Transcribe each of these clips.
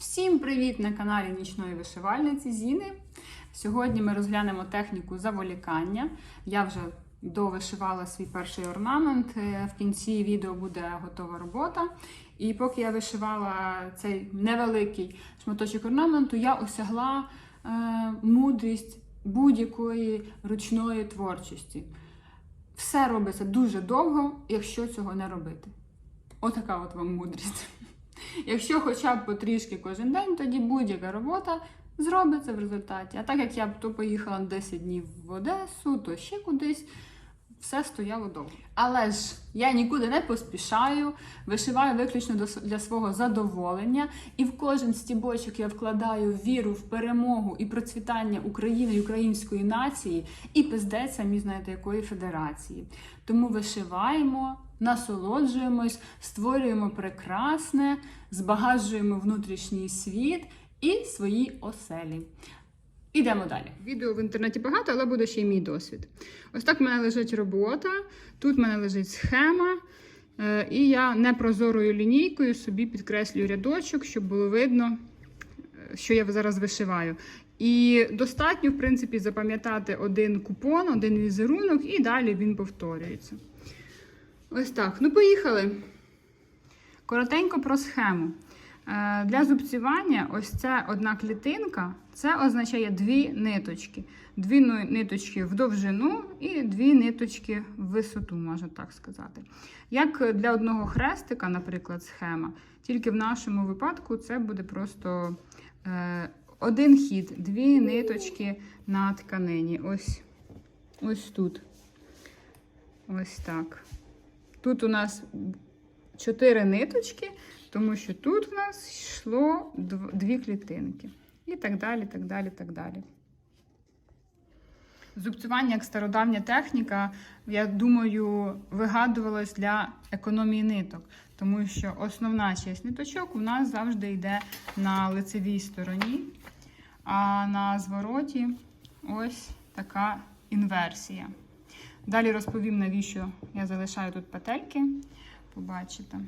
Всім привіт на каналі Нічної вишивальниці Зіни. Сьогодні ми розглянемо техніку заволікання. Я вже довишивала свій перший орнамент. Е, В кінці відео буде готова робота. І поки я вишивала цей невеликий шматочок орнаменту, я осягла е, мудрість будь-якої ручної творчості. Все робиться дуже довго, якщо цього не робити. Отака от вам мудрість. Якщо хоча б потрішки кожен день, тоді будь-яка робота зробиться в результаті. А так як я б то поїхала на 10 днів в Одесу, то ще кудись, все стояло довго. Але ж я нікуди не поспішаю, вишиваю виключно для свого задоволення, і в кожен стібочок я вкладаю віру в перемогу і процвітання України і української нації, і пиздець самі знаєте якої федерації. Тому вишиваємо, насолоджуємось, створюємо прекрасне, збагажуємо внутрішній світ і свої оселі. Ідемо далі. Відео в інтернеті багато, але буде ще й мій досвід. Ось так в мене лежить робота, тут в мене лежить схема, е, і я непрозорою лінійкою собі підкреслюю рядочок, щоб було видно, е, що я зараз вишиваю. І достатньо, в принципі, запам'ятати один купон, один візерунок, і далі він повторюється. Ось так. Ну, поїхали. Коротенько про схему. Е, Для зубцювання ось ця одна клітинка, це означає дві ниточки. Дві ну- ниточки в довжину і дві ниточки в висоту, можна так сказати. Як для одного хрестика, наприклад, схема, тільки в нашому випадку це буде просто е, один хід, дві ниточки на тканині. Ось, ось тут. Ось так. Тут у нас чотири ниточки, тому що тут у нас йшло дві клітинки. І так далі, так далі, так далі. Зубцювання як стародавня техніка, я думаю, вигадувалась для економії ниток, тому що основна часть ниточок у нас завжди йде на лицевій стороні, а на звороті ось така інверсія. Далі розповім, навіщо я залишаю тут петельки. Побачите.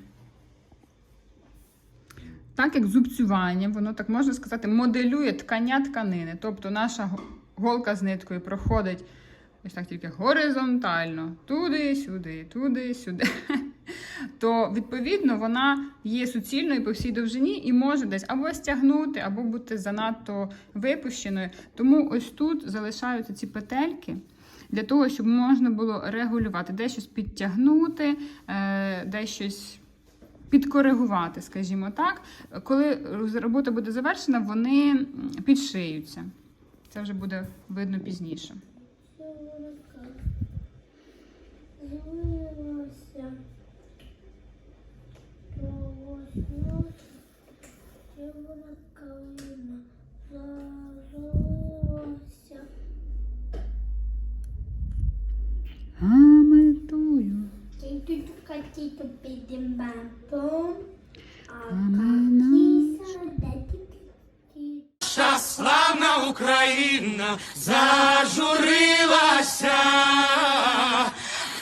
Так як зубцювання, воно так можна сказати, моделює ткання тканини. Тобто наша голка з ниткою проходить ось так тільки горизонтально, туди, сюди, туди, сюди. То, відповідно, вона є суцільною по всій довжині і може десь або стягнути, або бути занадто випущеною. Тому ось тут залишаються ці петельки для того, щоб можна було регулювати, де щось підтягнути, е, де щось підкоригувати, скажімо так. Коли робота буде завершена, вони підшиються. Це вже буде видно пізніше. Змилося, Україна зажурилася,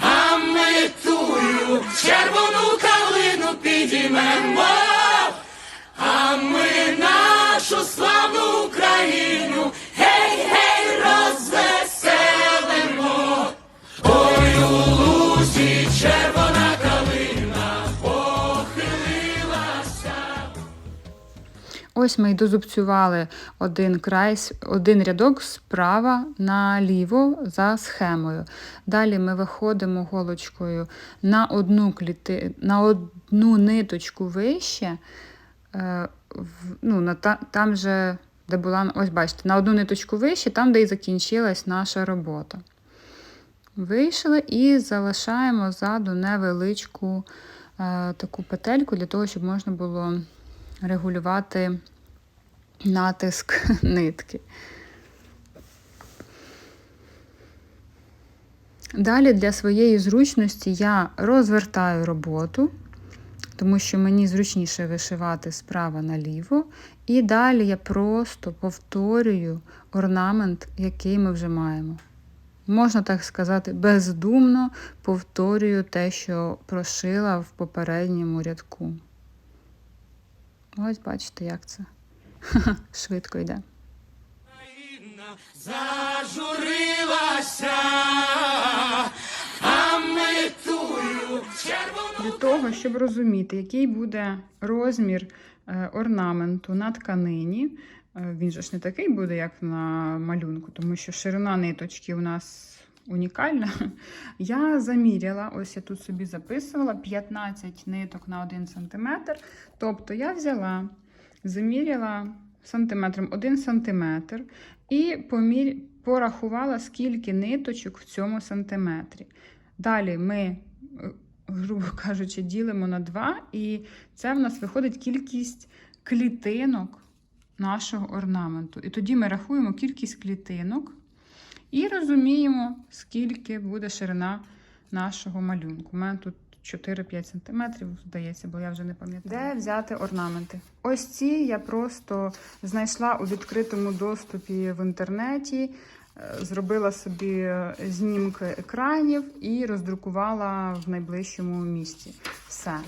а ми тую червону калину підіймемо, а ми нашу славну Ось ми й дозубцювали один край, один рядок справа наліво за схемою. Далі ми виходимо голочкою на одну, кліти... на одну ниточку вище. Е, ну, на та... Там же, де була, ось бачите, на одну ниточку вище, там, де і закінчилась наша робота. Вийшли і залишаємо ззаду невеличку е, таку петельку для того, щоб можна було регулювати натиск нитки. Далі для своєї зручності я розвертаю роботу, тому що мені зручніше вишивати справа наліво. І далі я просто повторюю орнамент, який ми вже маємо. Можна так сказати, бездумно повторюю те, що прошила в попередньому рядку. Ось бачите, як це Швидко йде. Зажурилася, а ми тую червону. Для того, щоб розуміти, який буде розмір е, орнаменту на тканині, е, він же ж не такий буде, як на малюнку, тому що ширина ниточки у нас унікальна. Я заміряла, ось я тут собі записувала 15 ниток на 1 см. Тобто я взяла, заміряла сантиметром 1 см і помір... порахувала, скільки ниточок в цьому сантиметрі. Далі ми е, грубо кажучи, ділимо на 2, і це в нас виходить кількість клітинок нашого орнаменту. І тоді ми рахуємо кількість клітинок і розуміємо, скільки буде ширина нашого малюнку. У мене тут 4-5 см, здається, бо я вже не пам'ятаю. Де взяти орнаменти? Ось ці я просто знайшла у відкритому доступі в інтернеті. Е, Зробила собі знімки екранів і роздрукувала в найближчому місці. Все.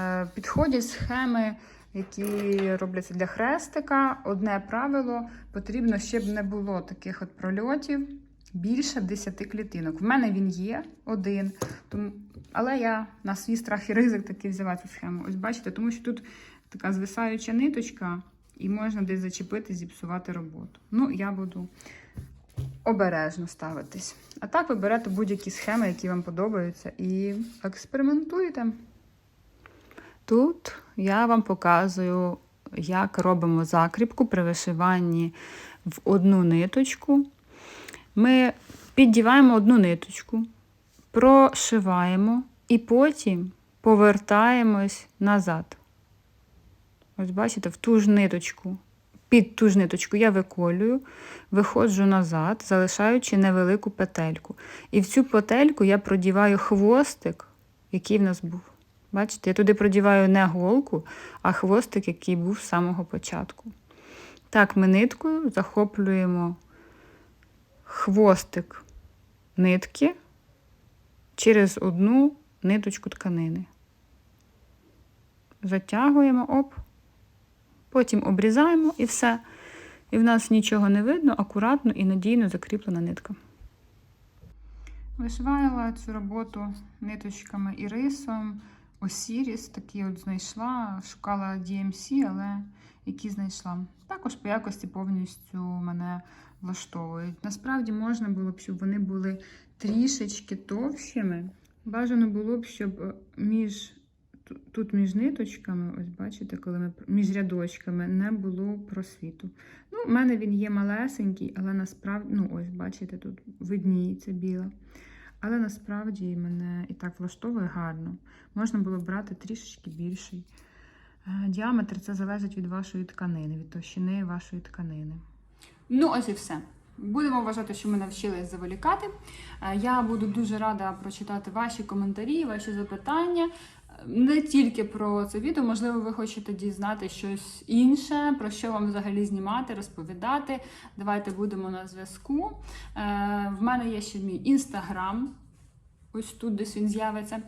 Е, Підходять схеми, які робляться для хрестика. Одне правило потрібно, щоб не було таких от прольотів більше 10 клітинок. В мене він є один, тому... але я на свій страх і ризик таки взяла цю схему. Ось бачите, тому що тут така звисаюча ниточка, і можна десь зачепити, зіпсувати роботу. Ну, я буду обережно ставитись. А так ви берете будь-які схеми, які вам подобаються, і експериментуєте. Тут я вам показую, як робимо закріпку при вишиванні в одну ниточку. Ми піддіваємо одну ниточку, прошиваємо і потім повертаємось назад. Ось бачите, в ту ж ниточку. Під ту ж ниточку я виколюю, виходжу назад, залишаючи невелику петельку. І в цю петельку я продіваю хвостик, який в нас був. Бачите, я туди продіваю не голку, а хвостик, який був з самого початку. Так, ми ниткою захоплюємо хвостик нитки через одну ниточку тканини. Затягуємо, оп, потім обрізаємо і все. І в нас нічого не видно, акуратно і надійно закріплена нитка. Вишивала цю роботу ниточками і рисом. Осіріс такі от знайшла, шукала DMC, але які знайшла. Також по якості повністю мене влаштовують. Насправді можна було б, щоб вони були трішечки товщими. Бажано було б, щоб е, між тут між ниточками, ось бачите, коли ми між рядочками не було просвіту. Ну, У мене він є малесенький, але насправді, ну ось, бачите, тут видніється біла. Але насправді мене і так влаштовує гарно. Можна було брати трішечки більший. Е, Діаметр це залежить від вашої тканини, від товщини вашої тканини. Ну, ось і все. Будемо вважати, що ми навчились заволікати. Е, Я буду дуже рада прочитати ваші коментарі, ваші запитання. Е, Не тільки про це відео, можливо, ви хочете дізнати щось інше, про що вам взагалі знімати, розповідати. Давайте будемо на зв'язку. Е, В мене є ще мій інстаграм. Ось тут десь він з'явиться.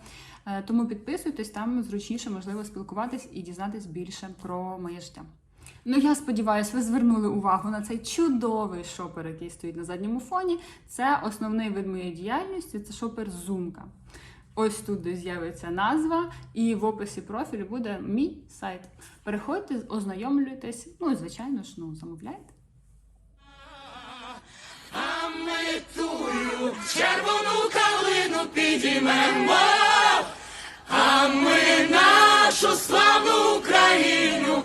Тому підписуйтесь, там зручніше можливо спілкуватись і дізнатись більше про моє життя. Ну, я сподіваюся, ви звернули увагу на цей чудовий шопер, який стоїть на задньому фоні. Це основний вид моєї діяльності, це шопер Зумка. Ось тут десь з'явиться назва, і в описі профілю буде мій сайт. Переходьте, ознайомлюйтесь. Ну і звичайно ж, ну замовляйте. А ми тую червону калину підіймемо, а ми нашу славну Україну,